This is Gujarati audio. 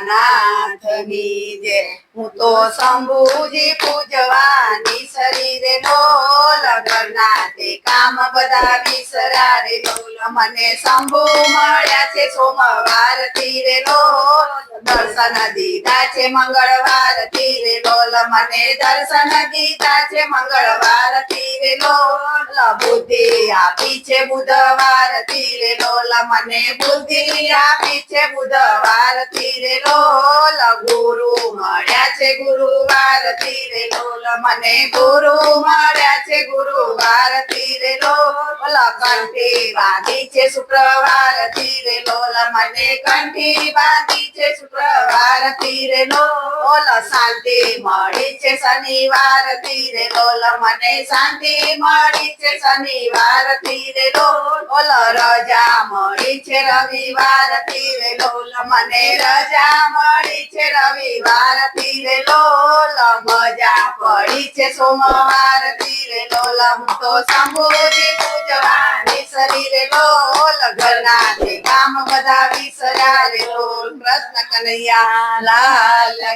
નાથની હું તો શંભુજી પૂજવાની શરીરે નો તે કામ બધા વિસરારે ડોલ મને શંભુ મળ્યા છે સોમવાર તીરે ડોલ દર્શન દીધા છે મંગળવાર તીરે ડોલ મને દર્શન દીધા છે મંગળવાર તીરે લોલ બુદ્ધિ આપી છે બુધવાર તીરે ડોલ મને બુદ્ધિ આપી છે બુધવાર તીરે ડોલ ગુરુ મળ્યા છે ગુરુવાર. તીરે લોલ મને ગુરુ મળ્યા છે ગુરુવાર તીરે ડોલ કંઠી મળી છે શનિવાર તીરે ડોલ મને રજા મળી છે રવિવાર તીરે ડોલ મને રજા મળી છે રવિવાર તીરે ડોલ મજા પડી છે સોમવાર તીરે ડોલ હું તો શંભુજી પૂજવાની શરીરે ડોલ ઘરના કામ બધા વિસર્યા રે કૃષ્ણ કનૈયા લાલ